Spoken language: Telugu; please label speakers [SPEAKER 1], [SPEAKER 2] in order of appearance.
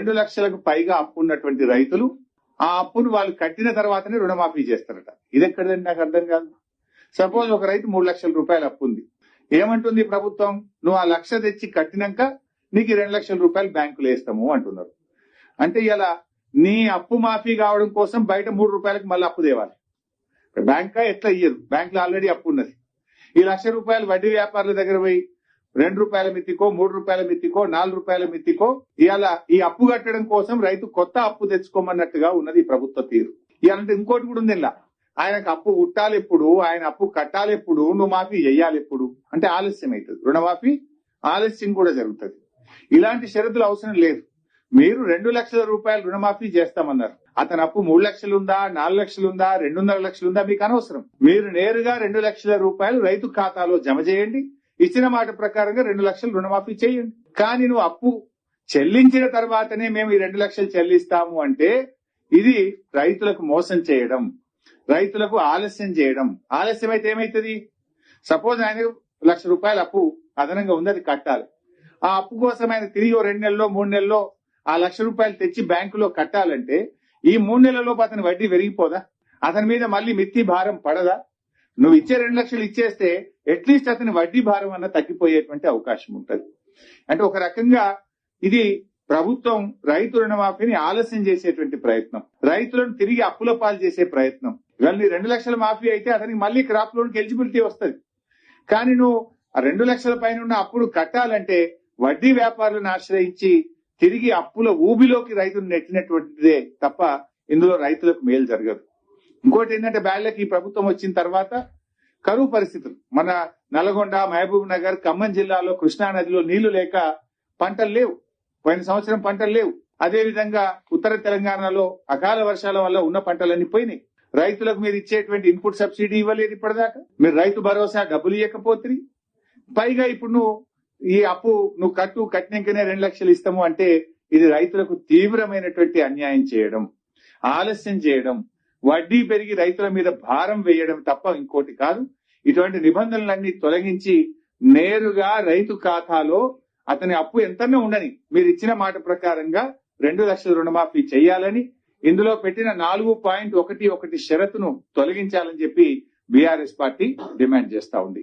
[SPEAKER 1] రెండు లక్షలకు పైగా అప్పు ఉన్నటువంటి రైతులు ఆ అప్పును వాళ్ళు కట్టిన తర్వాతనే రుణమాఫీ చేస్తారట. ఇది ఎక్కడదండి నాకు అర్థం కాదు. సపోజ్ ఒక రైతు మూడు లక్షల రూపాయలు అప్పు ఉంది. ఏమంటుంది ప్రభుత్వం? నువ్వు ఆ లక్ష తెచ్చి కట్టినాక నీకు రెండు లక్షల రూపాయలు బ్యాంకులు వేస్తాము అంటున్నారు. అంటే ఇలా నీ అప్పు మాఫీ కావడం కోసం బయట మూడు రూపాయలకు మళ్ళీ అప్పు తేవాలి. బ్యాంకా? ఎట్లా ఇయ్యదు? బ్యాంకులో ఆల్రెడీ అప్పు ఉన్నది. ఈ లక్ష రూపాయలు వడ్డీ వ్యాపారుల దగ్గర పోయి రెండు రూపాయల మిత్తికో మూడు రూపాయల మిత్తికో నాలుగు రూపాయల మిత్తికో ఇవాళ ఈ అప్పు కట్టడం కోసం రైతు కొత్త అప్పు తెచ్చుకోమన్నట్టుగా ఉన్నది ప్రభుత్వ తీరు. ఇలాంటి ఇంకోటి కూడా ఉంది ఇలా ఆయనకు అప్పు ఉట్టాలి ఎప్పుడు ఆయన అప్పు కట్టాలి ఎప్పుడు నువ్వు మాఫీ చేయాలి ఎప్పుడు అంటే ఆలస్యం అవుతుంది. రుణమాఫీ ఆలస్యం కూడా జరుగుతుంది. ఇలాంటి షరతులు అవసరం లేదు. మీరు రెండు లక్షల రూపాయలు రుణమాఫీ చేస్తామన్నారు. అతని అప్పు మూడు లక్షలు ఉందా నాలుగు లక్షలు ఉందా రెండున్నర లక్షలు ఉందా మీకు అనవసరం. మీరు నేరుగా రెండు లక్షల రూపాయలు రైతు ఖాతాలో జమ చేయండి. ఇచ్చిన మాట ప్రకారంగా రెండు లక్షలు రుణమాఫీ చేయండి. కానీ నువ్వు అప్పు చెల్లించిన తర్వాతనే మేము ఈ రెండు లక్షలు చెల్లిస్తాము అంటే ఇది రైతులకు మోసం చేయడం రైతులకు ఆలస్యం చేయడం. ఆలస్యం అయితే ఏమైతుంది? సపోజ్ ఆయన లక్ష రూపాయల అప్పు అదనంగా ఉంది అది కట్టాలి. ఆ అప్పు కోసం ఆయన తిరిగి రెండు నెలల్లో మూడు నెలల్లో ఆ లక్ష రూపాయలు తెచ్చి బ్యాంకులో కట్టాలంటే ఈ మూడు నెలల్లోపు అతని వడ్డీ పెరిగిపోదా? అతని మీద మళ్ళీ మిత్తి భారం పడదా? నువ్వు ఇచ్చే రెండు లక్షలు ఇచ్చేస్తే అట్లీస్ట్ అతని వడ్డీ భారం అన్న తగ్గిపోయేటువంటి అవకాశం ఉంటది. అంటే ఒక రకంగా ఇది ప్రభుత్వం రైతు రుణమాఫీని ఆలస్యం చేసేటువంటి ప్రయత్నం. రైతులను తిరిగి అప్పుల పాలు చేసే ప్రయత్నం. ఇవన్నీ రెండు లక్షల మాఫీ అయితే అతనికి మళ్ళీ క్రాప్ లోన్కి ఎలిజిబిలిటీ వస్తుంది. కానీ నువ్వు ఆ రెండు లక్షల పైన ఉన్న అప్పుడు కట్టాలంటే వడ్డీ వ్యాపారులను ఆశ్రయించి తిరిగి అప్పుల ఊబిలోకి రైతును నెట్టినటువంటిదే తప్ప ఇందులో రైతులకు మేలు జరగదు. ఇంకోటి ఏంటంటే బ్యాళ్ళకి ఈ ప్రభుత్వం వచ్చిన తర్వాత కరువు పరిస్థితులు. మన నల్గొండ మహబూబ్ నగర్ ఖమ్మం జిల్లాలో కృష్ణా నదిలో నీళ్ళు లేక పంటలు లేవు. పోయిన సంవత్సరం పంటలు లేవు. అదే విధంగా ఉత్తర తెలంగాణలో అకాల వర్షాల వల్ల ఉన్న పంటలన్నీ పోయినాయి. రైతులకు మీరు ఇచ్చేటువంటి ఇన్పుట్ సబ్సిడీ ఇవ్వలేదు ఇప్పటిదాకా. మీరు రైతు భరోసా డబ్బులు ఇవ్వకపోతే పైగా ఇప్పుడు నువ్వు ఈ అప్పు నువ్వు కట్టు కట్టినాకనే రెండు లక్షలు ఇస్తాము అంటే ఇది రైతులకు తీవ్రమైనటువంటి అన్యాయం చేయడం ఆలస్యం చేయడం వడ్డీ పెరిగి రైతుల మీద భారం వేయడం తప్ప ఇంకోటి కాదు. ఇటువంటి నిబంధనలన్నీ తొలగించి నేరుగా రైతు ఖాతాలో అతని అప్పు ఎంతనే ఉండని మీరు ఇచ్చిన మాట ప్రకారంగా రెండు లక్షల రుణమాఫీ చేయాలని ఇందులో పెట్టిన నాలుగు పాయింట్ ఒకటి ఒకటి షరతును తొలగించాలని చెప్పి బీఆర్ఎస్ పార్టీ డిమాండ్ చేస్తా ఉంది.